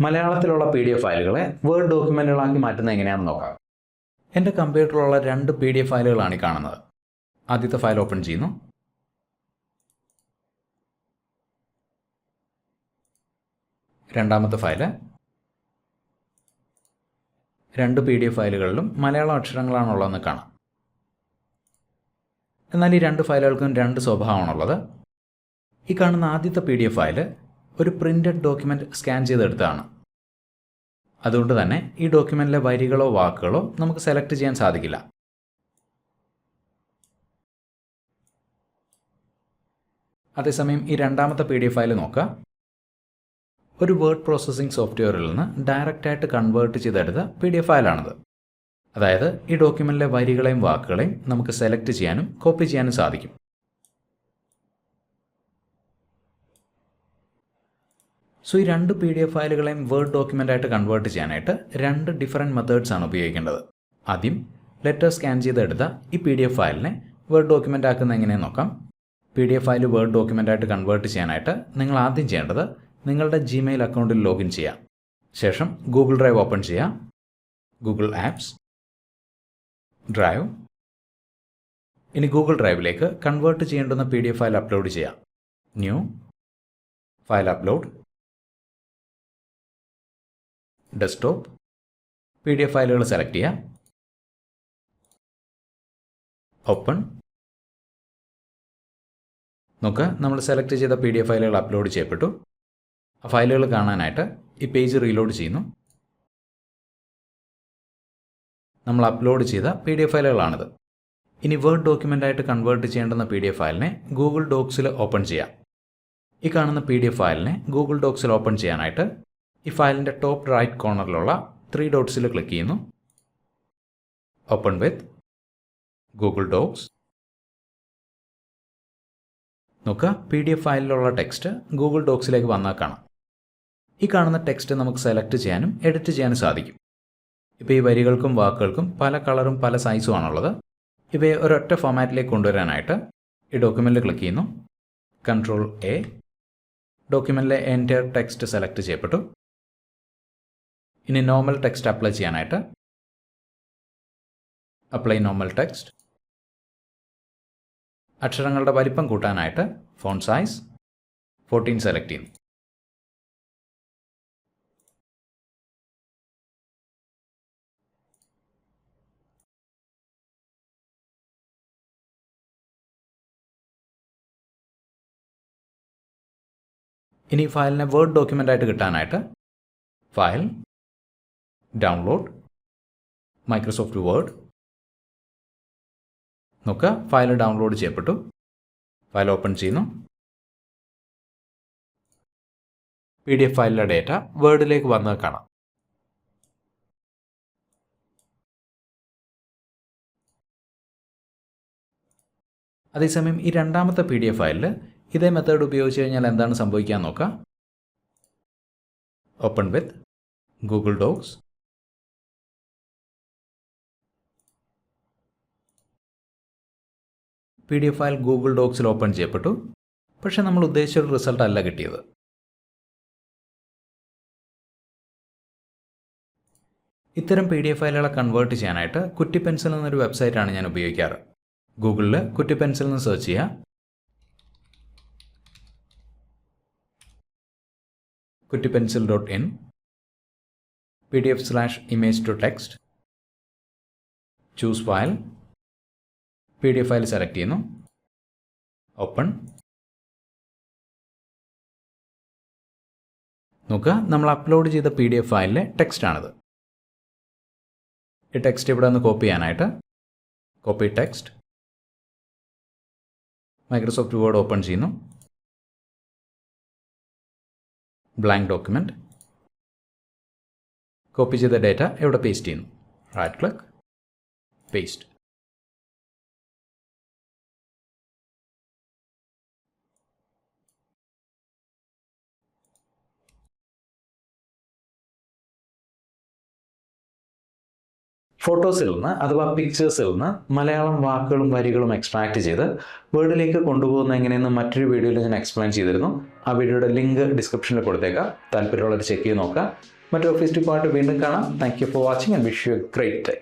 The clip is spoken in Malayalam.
മലയാളത്തിലുള്ള പി ഡി എഫ് ഫയലുകളെ വേർഡ് ഡോക്യുമെന്റുകളാക്കി മാറ്റുന്നത് എങ്ങനെയാണെന്ന് നോക്കാം. എന്റെ കമ്പ്യൂട്ടറിലുള്ള രണ്ട് പി ഡി എഫ് ഫയലുകളാണ് ഈ കാണുന്നത്. ആദ്യത്തെ ഫയൽ ഓപ്പൺ ചെയ്യുന്നു. രണ്ടാമത്തെ ഫയൽ രണ്ട് പി ഡി എഫ് ഫയലുകളിലും മലയാളം അക്ഷരങ്ങളാണുള്ളതെന്ന് കാണാം. എന്നാൽ ഈ രണ്ട് ഫയലുകൾക്കും രണ്ട് സ്വഭാവമാണുള്ളത്. ഈ കാണുന്ന ആദ്യത്തെ പി ഡി എഫ് ഫയൽ ഒരു പ്രിന്റഡ് ഡോക്യുമെന്റ് സ്കാൻ ചെയ്തെടുത്തതാണ്. അതുകൊണ്ട് തന്നെ ഈ ഡോക്യുമെന്റിലെ വരികളോ വാക്കുകളോ നമുക്ക് സെലക്ട് ചെയ്യാൻ സാധിക്കില്ല. അതേസമയം ഈ രണ്ടാമത്തെ പി ഡി എഫ് ഫയൽ നോക്കുക. ഒരു വേർഡ് പ്രോസസ്സിംഗ് സോഫ്റ്റ്വെയറിൽ നിന്ന് ഡയറക്റ്റായിട്ട് കൺവേർട്ട് ചെയ്തെടുത്ത പി ഡി എഫ് ഫയലാണിത് അതായത് ഈ ഡോക്യുമെന്റിലെ വരികളെയും വാക്കുകളെയും നമുക്ക് സെലക്ട് ചെയ്യാനും കോപ്പി ചെയ്യാനും സാധിക്കും. സോ ഈ രണ്ട് പി ഡി എഫ് ഫയലുകളെയും വേർഡ് ഡോക്യുമെന്റായിട്ട് കൺവേർട്ട് ചെയ്യാനായിട്ട് രണ്ട് ഡിഫറെന്റ് മെത്തേഡ്സ് ആണ് ഉപയോഗിക്കേണ്ടത്. ആദ്യം ലെറ്റർ സ്കാൻ ചെയ്തെടുത്ത ഈ പി ഡി എഫ് ഫയലിനെ വേർഡ് ഡോക്യുമെന്റ് ആക്കുന്ന എങ്ങനെയെന്ന് നോക്കാം. P D F file word ഡോക്യുമെന്റായിട്ട് convert ചെയ്യാനായിട്ട് നിങ്ങൾ ആദ്യം ചെയ്യേണ്ടത് നിങ്ങളുടെ ജിമെയിൽ അക്കൗണ്ടിൽ ലോഗിൻ ചെയ്യാം. ശേഷം ഗൂഗിൾ ഡ്രൈവ് ഓപ്പൺ ചെയ്യാം. ഗൂഗിൾ ആപ്സ് ഡ്രൈവ് ഇനി ഗൂഗിൾ ഡ്രൈവിലേക്ക് കൺവേർട്ട് ചെയ്യേണ്ടുന്ന P D F file upload ചെയ്യാം. New file upload desktop P D F ഫയലുകൾ സെലക്ട് ചെയ്യാം. ഓപ്പൺ നോക്കുക നമ്മൾ സെലക്ട് ചെയ്ത പി ഡി എഫ് ഫയലുകൾ അപ്ലോഡ് ചെയ്യപ്പെട്ടു. ആ ഫയലുകൾ കാണാനായിട്ട് ഈ പേജ് റീലോഡ് ചെയ്യുന്നു. നമ്മൾ അപ്ലോഡ് ചെയ്ത പി ഡി എഫ് ഫയലുകളാണിത് ഇനി വേർഡ് ഡോക്യുമെന്റായിട്ട് കൺവേർട്ട് ചെയ്യേണ്ടുന്ന പി ഡി എഫ് ഫയലിനെ ഗൂഗിൾ ഡോക്സിൽ ഓപ്പൺ ചെയ്യാം. ഈ കാണുന്ന പി ഡി എഫ് ഫയലിനെ ഗൂഗിൾ ഡോക്സിൽ ഓപ്പൺ ചെയ്യാനായിട്ട് ഈ ഫയലിന്റെ ടോപ്പ് റൈറ്റ് കോർണറിലുള്ള ത്രീ ഡോട്ട്സിൽ ക്ലിക്ക് ചെയ്യുന്നു. ഓപ്പൺ വിത്ത് ഗൂഗിൾ ഡോക്സ് നോക്കുക പി ഡി എഫ് ഫയലിലുള്ള ടെക്സ്റ്റ് ഗൂഗിൾ ഡോക്സിലേക്ക് വന്നാൽ കാണാം. ഈ കാണുന്ന ടെക്സ്റ്റ് നമുക്ക് സെലക്ട് ചെയ്യാനും എഡിറ്റ് ചെയ്യാനും സാധിക്കും. ഇപ്പോൾ ഈ വരികൾക്കും വാക്കുകൾക്കും പല കളറും പല സൈസും ആണുള്ളത്. ഇവയെ ഒരൊറ്റ ഫോമാറ്റിലേക്ക് കൊണ്ടുവരാനായിട്ട് ഈ ഡോക്യുമെന്റിൽ ക്ലിക്ക് ചെയ്യുന്നു. കൺട്രോൾ എ ഡോക്യുമെന്റിലെ എന്റയർ ടെക്സ്റ്റ് സെലക്ട് ചെയ്യപ്പെട്ടു. ഇനി നോർമൽ ടെക്സ്റ്റ് അപ്ലൈ ചെയ്യാനായിട്ട് അപ്ലൈ നോർമൽ ടെക്സ്റ്റ് അക്ഷരങ്ങളുടെ വലിപ്പം കൂട്ടാനായിട്ട് ഫോൺ സൈസ് ഫോർട്ടീൻ സെലക്ട് ചെയ്യുന്നു. ഇനി ഫയലിനെ വേർഡ് ഡോക്യുമെന്റ് ആയിട്ട് കിട്ടാനായിട്ട് ഫയൽ ഡൗൺലോഡ് മൈക്രോസോഫ്റ്റ് വേർഡ് നോക്കുക. ഫയൽ ഡൗൺലോഡ് ചെയ്യപ്പെട്ടു. ഫയൽ ഓപ്പൺ ചെയ്യുന്നു. പി ഡി എഫ് ഫയലിലെ ഡേറ്റ വേർഡിലേക്ക് വന്നത് കാണാം. അതേസമയം ഈ രണ്ടാമത്തെ പി ഡി എഫ് ഫയലിൽ ഇതേ മെത്തേഡ് ഉപയോഗിച്ച് കഴിഞ്ഞാൽ എന്താണ് സംഭവിക്കാൻ നോക്കാം open with Google docs P D F file Google ഡോക്സിൽ open ചെയ്യപ്പെട്ടു. പക്ഷേ നമ്മൾ ഉദ്ദേശിച്ച ഒരു റിസൾട്ട് അല്ല കിട്ടിയത്. ഇത്തരം പി ഡി എഫ് ഫയലുകളെ കൺവേർട്ട് ചെയ്യാനായിട്ട് കുറ്റി പെൻസിൽ എന്നൊരു വെബ്സൈറ്റാണ് ഞാൻ ഉപയോഗിക്കാറ്. ഗൂഗിളിൽ കുറ്റി പെൻസിൽ എന്ന് സെർച്ച് ചെയ്യുക Kutty pencil dot in P D F slash image to text choose file P D F file select ചെയ്യുന്നു. ഓപ്പൺ നോക്കുക നമ്മൾ അപ്ലോഡ് ചെയ്ത പി ഡി എഫ് ഫയലിലെ ടെക്സ്റ്റാണിത് ഈ ടെക്സ്റ്റ് ഇവിടെ ഒന്ന് കോപ്പി ചെയ്യാനായിട്ട്. Copy text Microsoft word open ചെയ്യുന്നു. ബ്ലാങ്ക് ഡോക്യുമെന്റ് കോപ്പി ചെയ്ത ഡേറ്റ ഇവിടെ പേസ്റ്റ് ചെയ്യുന്നു? റൈറ്റ് ക്ലിക്ക് പേസ്റ്റ് ഫോട്ടോസിൽ നിന്ന് അഥവാ പിക്ചേഴ്സിൽ നിന്ന് മലയാളം വാക്കുകളും വരികളും എക്സ്ട്രാക്ട് ചെയ്ത് വേർഡിലേക്ക് കൊണ്ടുപോകുന്ന എങ്ങനെയെന്ന് മറ്റൊരു വീഡിയോയിൽ ഞാൻ എക്സ്പ്ലെയിൻ ചെയ്തിരുന്നു. ആ വീഡിയോയുടെ ലിങ്ക് ഡിസ്ക്രിപ്ഷനിൽ കൊടുത്തേക്കാം. താല്പര്യമുള്ളവർ ചെക്ക് ചെയ്ത് നോക്കുക. മറ്റൊരു ഓഫീസ് ഡിപ്പാർട്ട് വീണ്ടും കാണാം. Thank you for watching and wish you great